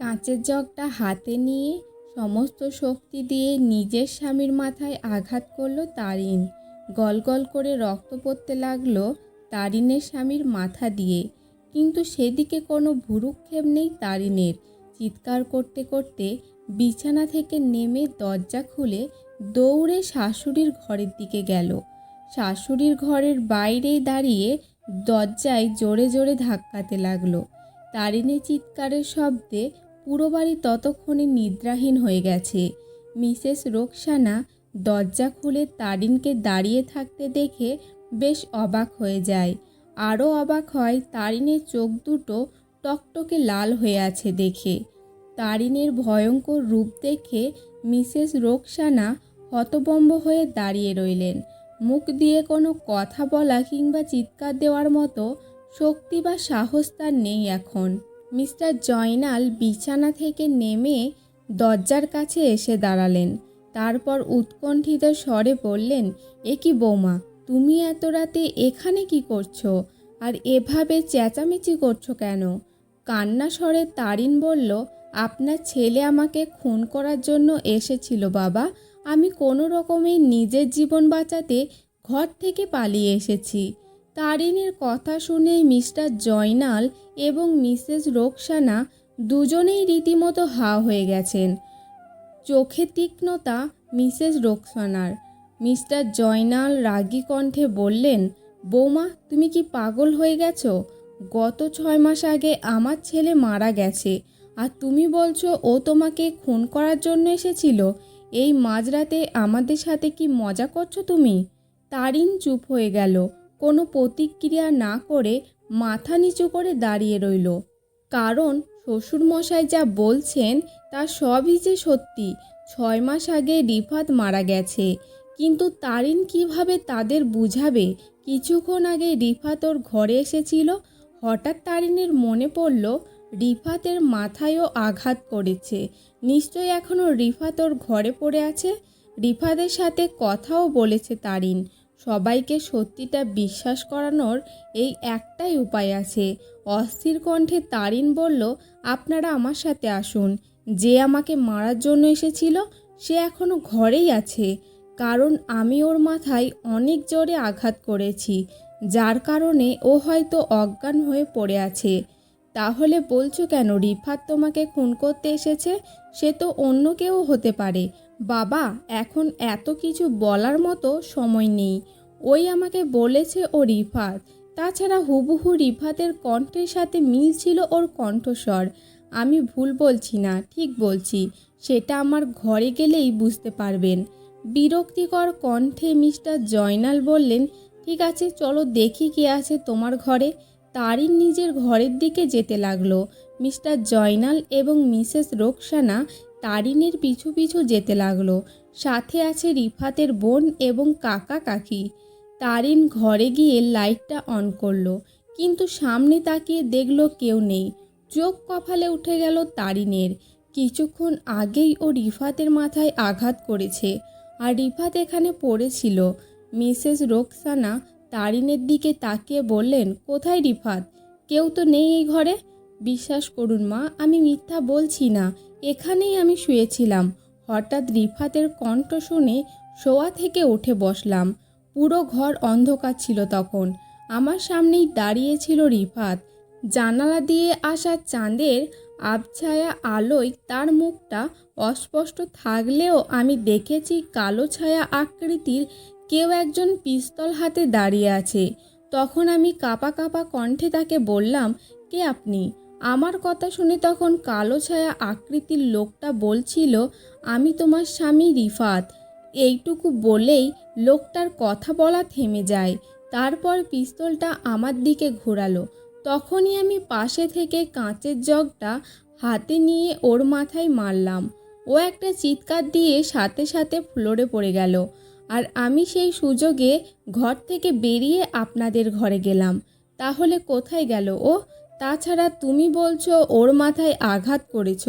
কাঁচের জগটা হাতে নিয়ে সমস্ত শক্তি দিয়ে নিজের স্বামীর মাথায় আঘাত করল তারিন। গল গল করে রক্ত পড়তে লাগল তারিনের স্বামীর মাথা দিয়ে। কিন্তু সেদিকে কোনো ভুরুক্ষেপ নেই তারিনের। চিৎকার করতে করতে বিছানা থেকে নেমে দরজা খুলে দৌড়ে শাশুড়ির ঘরের দিকে গেল। শাশুড়ির ঘরের বাইরে দাঁড়িয়ে দরজায় জোরে জোরে ধাক্কাতে লাগল। তারিনের চিৎকারের শব্দে পুরো বাড়ি ততক্ষণে নিদ্রাহীন হয়ে গেছে। মিসেস রোকসানা দরজা খুলে তারিনকে দাঁড়িয়ে থাকতে দেখে বেশ অবাক হয়ে যায়। আরও অবাক হয় তারিনের চোখ দুটো টকটকে লাল হয়ে আছে দেখে। তারিনের ভয়ঙ্কর রূপ দেখে মিসেস রোকসানা হতবম্ব হয়ে দাঁড়িয়ে রইলেন। মুখ দিয়ে কোনো কথা বলা কিংবা চিৎকার দেওয়ার মতো শক্তি বা সাহস তার নেই এখন। মিস্টার জয়নাল বিছানা থেকে নেমে দরজার কাছে এসে দাঁড়ালেন। তারপর উৎকণ্ঠিত স্বরে বললেন, এ কি বৌমা, তুমি এত রাতে এখানে কি করছ? আর এভাবে চেঁচামেচি করছ কেন? কান্না স্বরে তারিন বলল, আপনার ছেলে আমাকে খুন করার জন্য এসেছিল বাবা। আমি কোনো রকমে নিজের জীবন বাঁচাতে ঘর থেকে পালিয়ে এসেছি। তারিনের কথা শুনে মিস্টার জয়নাল এবং মিসেস রোকসানা দুজনেই রীতিমতো হা হয়ে গেছেন। চোখে তীক্ষ্ণতা মিসেস রোকসানার। মিস্টার জয়নাল রাগী কণ্ঠে বললেন, বৌমা, তুমি কি পাগল হয়ে গেছো? গত ছয় মাস আগে আমার ছেলে মারা গেছে, আর তুমি বলছো ও তোমাকে খুন করার জন্য এসেছিল। এই মাঝরাতে আমাদের সাথে কি মজা করছ তুমি? তারিন চুপ হয়ে গেল। কোনো প্রতিক্রিয়া না করে মাথা নিচু করে দাঁড়িয়ে রইল। কারণ শ্বশুরমশাই যা বলছেন তা সবই যে সত্যি, ছয় মাস আগে রিফাত মারা গেছে। কিন্তু তারিন কীভাবে তাদের বুঝাবে? কিছুক্ষণ আগে রিফাত ওর ঘরে এসেছিল, হঠাৎ তারিনের মনে পড়ল, রিফাতের মাথায়ও আঘাত করেছে। নিশ্চয়ই এখনও রিফাত ওর ঘরে পড়ে আছে? রিফাতের সাথে কথাও বলেছে তারিন। সবাইকে সত্যিটা বিশ্বাস করানোর এই একটাই উপায় আছে। অস্থির কণ্ঠে তারিন বলল, আপনারা আমার সাথে আসুন। যে আমাকে মারার জন্য এসেছিল, সে এখনও ঘরেই আছে। কারণ আমি ওর মাথায় অনেক জোরে আঘাত করেছি, যার কারণে ও হয়তো অজ্ঞান হয়ে পড়ে আছে। তাহলে বলছো কেন, রিফাত তোমাকে খুন করতে এসেছে? সে তো অন্য কেউ হতে পারে। বাবা, এখন এত কিছু বলার মতো সময় নেই। ওই আমাকে বলেছে ও রিফাত। তাছাড়া হুবহু রিফাতের কণ্ঠের সাথে মিল ছিল ওর কণ্ঠস্বর। আমি ভুল বলছি না, ঠিক বলছি। সেটা আমার ঘরে গেলেই বুঝতে পারবেন। বিরক্তিকর কণ্ঠে মিস্টার জয়নাল বললেন, ঠিক আছে, চলো দেখি কে আছে তোমার ঘরে। তারিন নিজের ঘরের দিকে যেতে লাগল। মিস্টার জয়নাল এবং মিসেস রোকসানা তারিনের পিছু পিছু যেতে লাগল। সাথে আছে রিফাতের বোন এবং কাকা কাকি। তারিন ঘরে গিয়ে লাইটটা অন করল, কিন্তু সামনে তাকিয়ে দেখল কেউ নেই। চোখ কপালে উঠে গেল তারিনের কিছুক্ষণ আগেই ও রিফাতের মাথায় আঘাত করেছে আর রিফাত এখানে পড়েছিল। মিসেস রোকসানা তারিনের দিকে তাকিয়ে বললেন, কোথায় রিফাত? কেউ তো নেই এই ঘরে? বিশ্বাস করুন মা, আমি মিথ্যা বলছি না। এখানেই আমি শুয়েছিলাম। হঠাৎ রিফাতের কণ্ঠ শুনে শোয়া থেকে উঠে বসলাম। পুরো ঘর অন্ধকার ছিল তখন। আমার সামনেই দাঁড়িয়েছিল রিফাত। জানালা দিয়ে আসা চাঁদের আবছায়া আলোয় তার মুখটা অস্পষ্ট থাকলেও আমি দেখেছি কালো ছায়া আকৃতির কেউ একজন পিস্তল হাতে দাঁড়িয়ে আছে। তখন আমি কাপা কাপা কণ্ঠে তাকে বললাম, কে আপনি? আমার কথা শুনে তখন কালো ছায়া আকৃতির লোকটা বলছিল, আমি তোমার স্বামী রিফাত। এইটুকু বলেই লোকটার কথা বলা থেমে যায়। তারপর পিস্তলটা আমার দিকে ঘোরালো। তখনই আমি পাশে থেকে কাঁচের জগটা হাতে নিয়ে ওর মাথায় মারলাম। ও একটা চিৎকার দিয়ে সাথে সাথে ফ্লোরে পড়ে গেল। আর আমি সেই সুযোগে ঘর থেকে বেরিয়ে আপনাদের ঘরে গেলাম। তাহলে কোথায় গেল ও? তাছাড়া তুমি বলছো ওর মাথায় আঘাত করেছ,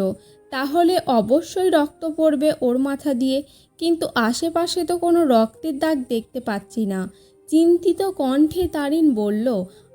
তাহলে অবশ্যই রক্ত পড়বে ওর মাথা দিয়ে, কিন্তু আশেপাশে তো কোনো রক্তের দাগ দেখতে পাচ্ছি না। চিন্তিত কণ্ঠে তারিন বলল,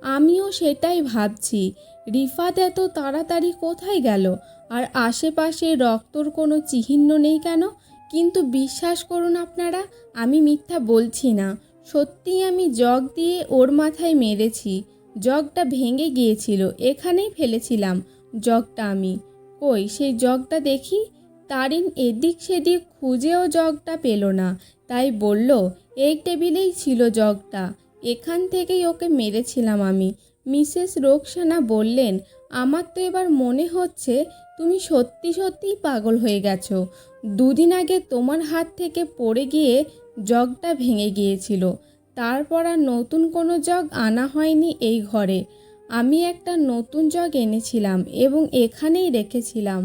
আমিও সেটাই ভাবছি। রিফাত এত তাড়াতাড়ি কোথায় গেল? আর আশেপাশে রক্তর কোনো চিহ্ন নেই কেন? কিন্তু বিশ্বাস করুন আপনারা, আমি মিথ্যা বলছি না। সত্যিই আমি জগ দিয়ে ওর মাথায় মেরেছি। জগটা ভেঙে গিয়েছিল, এখানেই ফেলেছিলাম। জগটা আমি। কই, সেই জগটা দেখি? তারিন এদিক সেদিক খুঁজেও জগটা পেল না। তাই বলল, এই টেবিলেই ছিল জগটা। এখান থেকেই ওকে মেরেছিলাম আমি। মিসেস রোকসানা বললেন, আমার তো এবার মনে হচ্ছে তুমি সত্যি সত্যিই পাগল হয়ে গেছো। দুদিন আগে তোমার হাত থেকে পড়ে গিয়ে জগটা ভেঙে গিয়েছিল। তারপর আর নতুন কোনো জগ আনা হয়নি এই ঘরে। আমি একটা নতুন জগ এনেছিলাম এবং এখানেই রেখেছিলাম।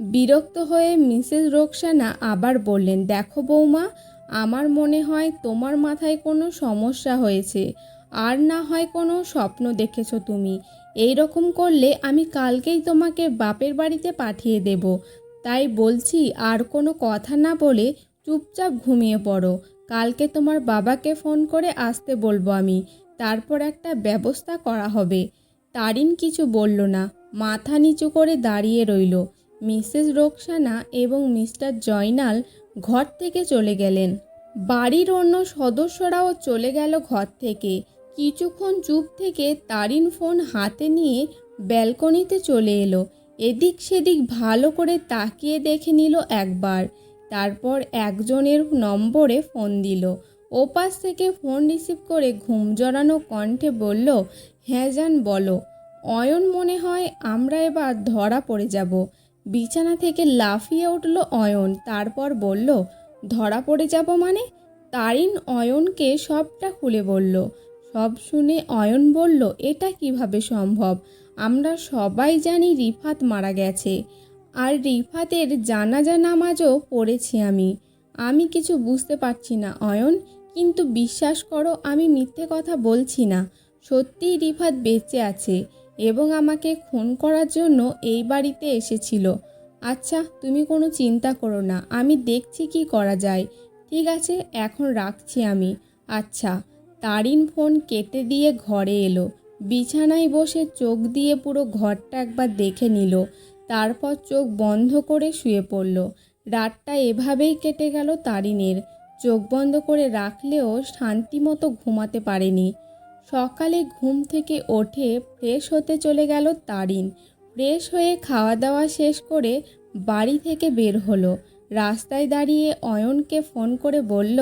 বিরক্ত হয়ে মিসেস রোকসানা আবার বললেন, দেখো বৌমা, আমার মনে হয় তোমার মাথায় কোনো সমস্যা হয়েছে। আর না হয় কোনো স্বপ্ন দেখেছ তুমি। এই রকম করলে আমি কালকেই তোমাকে বাপের বাড়িতে পাঠিয়ে দেব। তাই বলছি, আর কোনো কথা না বলে চুপচাপ ঘুমিয়ে পড়ো। কালকে তোমার বাবাকে ফোন করে আসতে বলব আমি। তারপর একটা ব্যবস্থা করা হবে। তারিন কিছু বলল না। মাথা নিচু করে দাঁড়িয়ে রইল। মিসেস রোকসানা এবং মিস্টার জয়নাল ঘর থেকে চলে গেলেন। বাড়ির অন্য সদস্যরাও চলে গেল ঘর থেকে। কিছুক্ষণ চুপ থেকে তারিন ফোন হাতে নিয়ে ব্যালকনিতে চলে এলো। এদিক সেদিক ভালো করে তাকিয়ে দেখে নিল একবার। তারপর একজনের নম্বরে ফোন দিল। ওপাশ থেকে ফোন রিসিভ করে ঘুম জড়ানো কণ্ঠে বলল হ্যাঁ যান বলো। অয়ন মনে হয় আমরা এবার ধরা পড়ে যাব। বিছানা থেকে লাফিয়ে উঠল অয়ন, তারপর বলল, ধরা পড়ে যাব মানে? তারিন অয়নকে সবটা খুলে বলল। সব শুনে অয়ন বলল, এটা কীভাবে সম্ভব? আমরা সবাই জানি রিফাত মারা গেছে। আর রিফাতের জানাজা নামাজও পড়েছি আমি। আমি কিছু বুঝতে পারছি না, অয়ন। কিন্তু বিশ্বাস করো, আমি মিথ্যে কথা বলছি না। সত্যিই রিফাত বেঁচে আছে এবং আমাকে খুন করার জন্য এই বাড়িতে এসেছিল। আচ্ছা তুমি কোনো চিন্তা করো না, আমি দেখছি কি করা যায়। ঠিক আছে, এখন রাখছি আমি। আচ্ছা তারিন ফোন কেটে দিয়ে ঘরে এলো। বিছানায় বসে চোখ দিয়ে পুরো ঘরটা একবার দেখে নিল। তারপর চোখ বন্ধ করে শুয়ে পড়ল। রাতটা এভাবেই কেটে গেল তারিনের চোখ বন্ধ করে রাখলেও শান্তিমতো ঘুমাতে পারেনি। সকালে ঘুম থেকে ওঠে ফ্রেশ হতে চলে গেল তারিন ফ্রেশ হয়ে খাওয়া দাওয়া শেষ করে বাড়ি থেকে বের হলো। রাস্তায় দাঁড়িয়ে অয়নকে ফোন করে বলল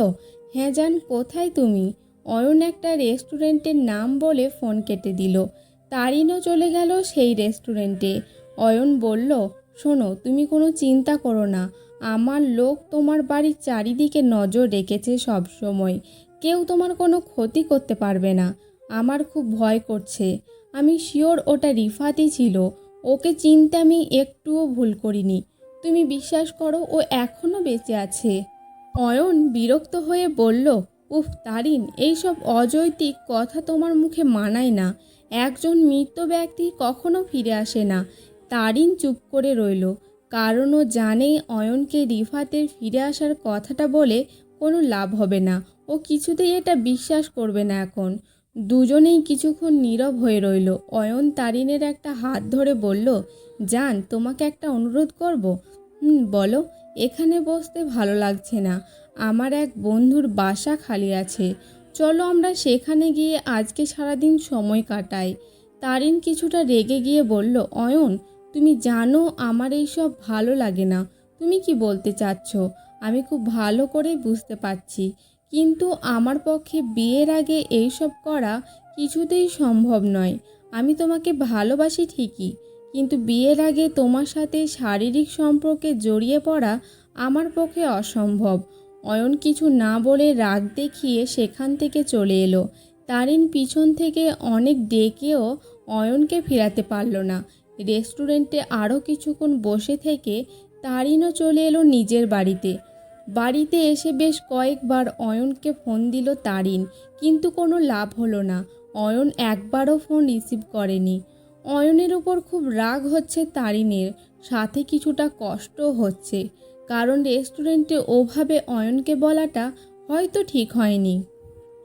হ্যাঁ যান কোথায় তুমি? অয়ন একটা রেস্টুরেন্টের নাম বলে ফোন কেটে দিল। তারিনও চলে গেল সেই রেস্টুরেন্টে। অয়ন বলল, শোনো, তুমি কোনো চিন্তা করো না। আমার লোক তোমার বাড়ির চারিদিকে নজর রেখেছে সব সময় কেউ তোমার কোনো ক্ষতি করতে পারবে না। আমার খুব ভয় করছে। আমি শিওর ওটা রিফাতই ছিল। ওকে চিনতে আমি একটুও ভুল করিনি। তুমি বিশ্বাস করো, ও এখনও বেঁচে আছে। অয়ন বিরক্ত হয়ে বলল, উফ, তারিন, এইসব অযৌক্তিক কথা তোমার মুখে মানায় না। একজন মৃত ব্যক্তি কখনো ফিরে আসে না। তারিন চুপ করে রইল। কারণ ও জানে অয়নকে রিফাতের ফিরে আসার কথাটা বলে কোনো লাভ হবে না। ও কিছুতেই এটা বিশ্বাস করবে না এখন। দুজনেই কিছুক্ষণ নীরব হয়ে রইল। অয়ন তারিনের একটা হাত ধরে বলল, জান, তোমাকে একটা অনুরোধ করব? হুম, বলো। এখানে বসতে ভালো লাগছে না। আমার এক বন্ধুর বাসা খালি আছে। চলো আমরা সেখানে গিয়ে আজকে সারাদিন সময় কাটাই। তারিন কিছুটা রেগে গিয়ে বলল, অয়ন তুমি জানো আমার এইসব ভালো লাগে না। তুমি কি বলতে চাচ্ছ? আমি খুব ভালো করে বুঝতে পারছি। কিন্তু আমার পক্ষে বিয়ের আগে এইসব করা কিছুতেই সম্ভব নয়। আমি তোমাকে ভালোবাসি ঠিকই, কিন্তু বিয়ের আগে তোমার সাথে শারীরিক সম্পর্কে জড়িয়ে পড়া আমার পক্ষে অসম্ভব। অয়ন কিছু না বলে রাগ দেখিয়ে সেখান থেকে চলে এলো। তারিন পিছন থেকে অনেক ডেকেও অয়নকে ফেরাতে পারল না। রেস্টুরেন্টে আরও কিছুক্ষণ বসে থেকে তারিনও চলে এলো নিজের বাড়িতে। বাড়িতে এসে বেশ কয়েকবার অয়নকে ফোন দিল তারিন, কিন্তু কোনো লাভ হলো না। অয়ন একবারও ফোন রিসিভ করেনি। অয়নের উপর খুব রাগ হচ্ছে তারিনের, সাথে কিছুটা কষ্টও হচ্ছে, কারণ রেস্টুরেন্টে ওভাবে অয়নকে বলাটা হয়তো ঠিক হয়নি।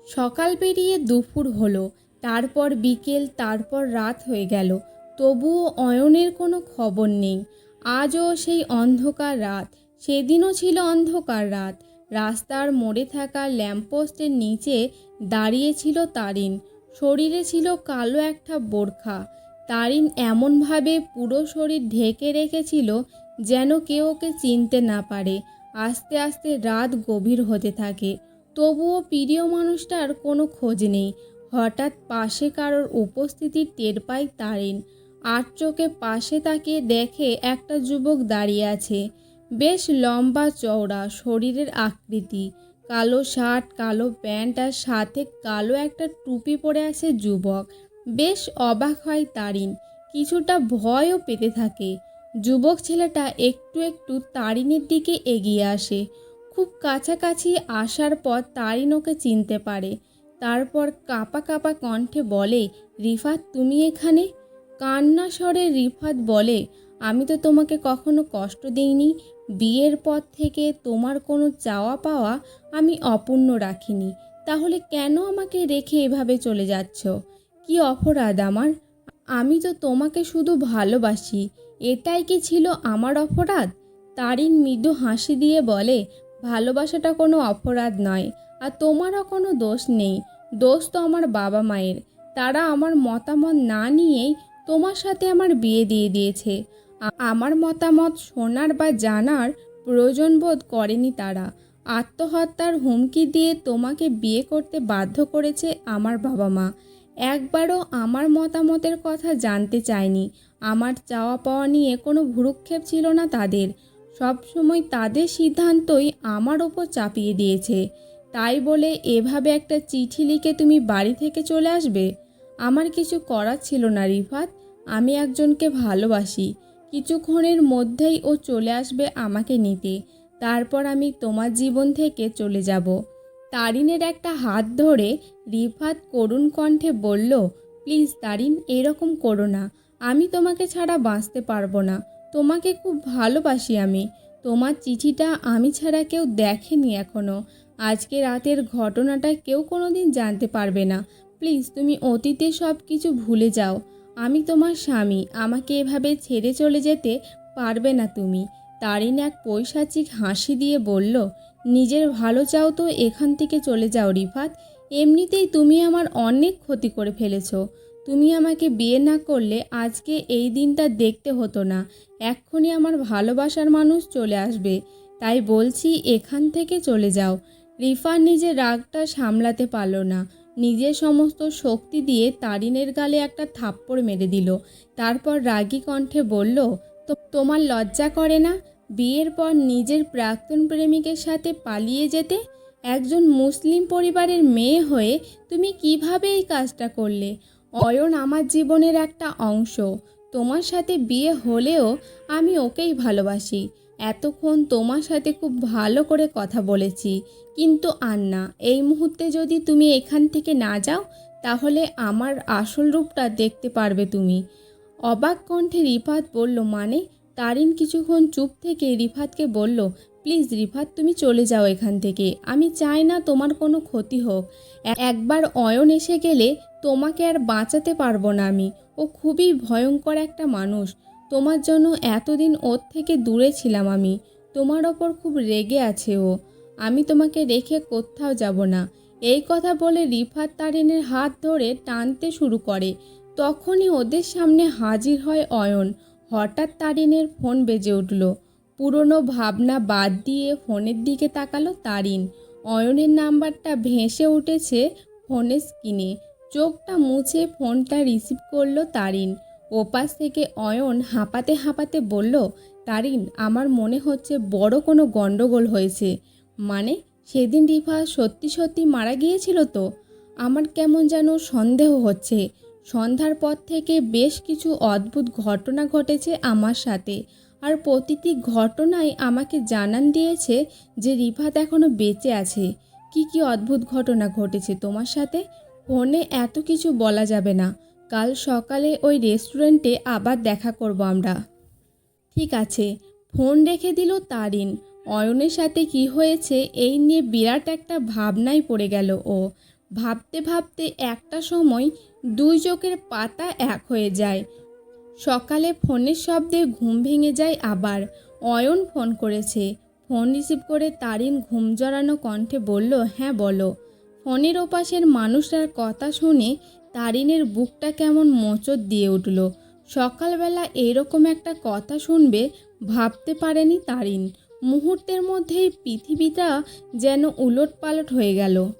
সকাল পেরিয়ে দুপুর হলো, তারপর বিকেল, তারপর রাত হয়ে গেল। তবুও অয়নের কোনো খবর নেই। আজও সেই অন্ধকার রাত। সেদিনও ছিল অন্ধকার রাত। রাস্তার মোড়ে থাকা ল্যাম্পপোস্টের নিচে দাঁড়িয়েছিল তারিন। শরীরে ছিল কালো একটা বোরখা। তারিন এমনভাবে পুরো শরীর ঢেকে রেখেছিল যেন কেউ ওকে চিনতে না পারে। আস্তে আস্তে রাত গভীর হতে থাকে। তবুও প্রিয় মানুষটার কোনো খোঁজ নেই। হঠাৎ পাশে কারোর উপস্থিতি টের পায় তারিন। আর চোখে পাশে তাকিয়ে দেখে একটা যুবক দাঁড়িয়ে আছে। বেশ লম্বা চওড়া, শরীরের আকৃতি, কালো শার্ট, কালো প্যান্ট আর সাথে কালো একটা টুপি পরে আছে যুবক। বেশ অবাক হয় তারিন, কিছুটা ভয়ও পেতে থাকে। যুবক ছেলেটা একটু একটু তারিনের দিকে এগিয়ে আসে। খুব কাছাকাছি আসার পর তারিন ওকে চিনতে পারে। তারপর কাপা কাপা কণ্ঠে বলে, রিফাত, তুমি এখানে? কান্না স্বরে রিফাত বলে, আমি তো তোমাকে কখনো কষ্ট দিইনি। বিয়ের পর থেকে তোমার কোনো চাওয়া পাওয়া আমি অপূর্ণ রাখিনি। তাহলে কেন আমাকে রেখে এভাবে চলে যাচ্ছ? কি অপরাধ আমার? আমি তো তোমাকে শুধু ভালোবাসি। এটাই কি ছিল আমার অপরাধ? তারিন মৃদু হাসি দিয়ে বলে, ভালোবাসাটা কোনো অপরাধ নয়, আর তোমারও কোনো দোষ নেই। দোষ তো আমার বাবা মায়ের। তারা আমার মতামত না নিয়েই তোমার সাথে আমার বিয়ে দিয়ে দিয়েছে। আমার মতামত শোনার বা জানার প্রয়োজন বোধ করেনি তারা। আত্মহত্যার হুমকি দিয়ে তোমাকে বিয়ে করতে বাধ্য করেছে আমার বাবা মা। একবারও আমার মতামতের কথা জানতে চায়নি। আমার চাওয়া পাওয়া নিয়ে কোনো ভ্রুক্ষেপ ছিল না তাদের। সবসময় তাদের সিদ্ধান্তই আমার ওপর চাপিয়ে দিয়েছে। তাই বলে এভাবে একটা চিঠি লিখে তুমি বাড়ি থেকে চলে আসবে? আমার কিছু করার ছিল না, রিফাত। আমি একজনকে ভালোবাসি। কিছুক্ষণের মধ্যেই ও চলে আসবে আমাকে নিতে। তারপর আমি তোমার জীবন থেকে চলে যাব। তারিনের একটা হাত ধরে রিফাত করুণ কণ্ঠে বলল, প্লিজ তারিন, এরকম করো না। আমি তোমাকে ছাড়া বাঁচতে পারব না। তোমাকে খুব ভালোবাসি আমি। তোমার চিঠিটা আমি ছাড়া কেউ দেখেনি এখনও আজকে রাতের ঘটনাটা কেউ কোনো দিন জানতে পারবে না। প্লিজ তুমি অতীতে সব কিছু ভুলে যাও। আমি তোমার স্বামী। আমাকে এভাবে ছেড়ে চলে যেতে পারবে না তুমি। তারিন এক পৈশাচিক হাসি দিয়ে বলল, নিজের ভালো চাও তো এখান থেকে চলে যাও রিফাত। এমনিতেই তুমি আমার অনেক ক্ষতি করে ফেলেছ। তুমি আমাকে বিয়ে না করলে আজকে এই দিনটা দেখতে হতো না। এক্ষুনি আমার ভালোবাসার মানুষ চলে আসবে। তাই বলছি এখান থেকে চলে যাও। রিফার নিজের রাগটা সামলাতে পারল না। নিজের সমস্ত শক্তি দিয়ে তারিনের গালে একটা থাপ্পড় মেরে দিল। তারপর রাগী কণ্ঠে বলল, তো, তোমার লজ্জা করে না? বিয়ের পর নিজের প্রাক্তন প্রেমিকের সাথে পালিয়ে যেতে? একজন মুসলিম পরিবারের মেয়ে হয়ে তুমি কীভাবে এই কাজটা করলে? অয়ন আমার জীবনের একটা অংশ। তোমার সাথে বিয়ে হলেও আমি ওকেই ভালোবাসি। এতক্ষণ তোমার সাথে খুব ভালো করে কথা বলেছি। কিন্তু আর না এই মুহূর্তে যদি তুমি এখান থেকে না যাও, তাহলে আমার আসল রূপটা দেখতে পারবে তুমি। অবাক কণ্ঠে রিফাত বলল মানে? তারিন কিছুক্ষণ চুপ থেকে রিফাতকে বলল, প্লিজ রিফাত, তুমি চলে যাও এখান থেকে। আমি চাই না তোমার কোনো ক্ষতি হোক। একবার অয়ন এসে গেলে তোমাকে আর বাঁচাতে পারব না আমি। ও খুবই ভয়ঙ্কর একটা মানুষ। তোমার জন্য এতদিন ওর থেকে দূরে ছিলাম আমি। তোমার ওপর খুব রেগে আছে ও। আমি তোমাকে রেখে কোথাও যাব না। এই কথা বলে রিফাত তারিনের হাত ধরে টানতে শুরু করে। তখনই ওদের সামনে হাজির হয় অয়ন। হঠাৎ তারিনের ফোন বেজে উঠল। পুরনো ভাবনা বাদ দিয়ে ফোনের দিকে তাকালো তারিন। অয়নের নাম্বারটা ভেসে উঠেছে ফোনের স্ক্রিনে। চোখটা মুছে ফোনটা রিসিভ করল তারিন। ওপাশ থেকে অয়ন হাঁপাতে হাঁপাতে বলল, তারিন, আমার মনে হচ্ছে বড় কোনো গণ্ডগোল হয়েছে। মানে সেদিন রিফা সত্যি সত্যি মারা গিয়েছিল তো? আমার কেমন যেন সন্দেহ হচ্ছে। সন্ধ্যার পর থেকে বেশ কিছু অদ্ভুত ঘটনা ঘটেছে আমার সাথে। আর প্রতিটি ঘটনাই আমাকে জানান দিয়েছে যে রিফাত এখনও বেঁচে আছে। কি কি অদ্ভুত ঘটনা ঘটেছে তোমার সাথে? ফোনে এত কিছু বলা যাবে না। কাল সকালে ওই রেস্টুরেন্টে আবার দেখা করব আমরা। ঠিক আছে, ফোন রেখে দিল তারিন। অয়নের সাথে কি হয়েছে এই নিয়ে বিরাট একটা ভাবনায় পড়ে গেল ও। ভাবতে ভাবতে একটা সময় দুই চোখের পাতা এক হয়ে যায়। সকালে ফোনের শব্দে ঘুম ভেঙে যায় আবার। অয়ন ফোন করেছে। ফোন রিসিভ করে তারিন ঘুম জড়ানো কণ্ঠে বলল হ্যাঁ বলো। ফোনের ওপাশের মানুষটার কথা শুনে তারিনের বুকটা কেমন মোচর দিয়ে উঠল। সকালবেলা এরকম একটা কথা শুনবে ভাবতে পারেনি তারিন মুহূর্তের মধ্যেই পৃথিবীটা যেন উলট পালট হয়ে গেল।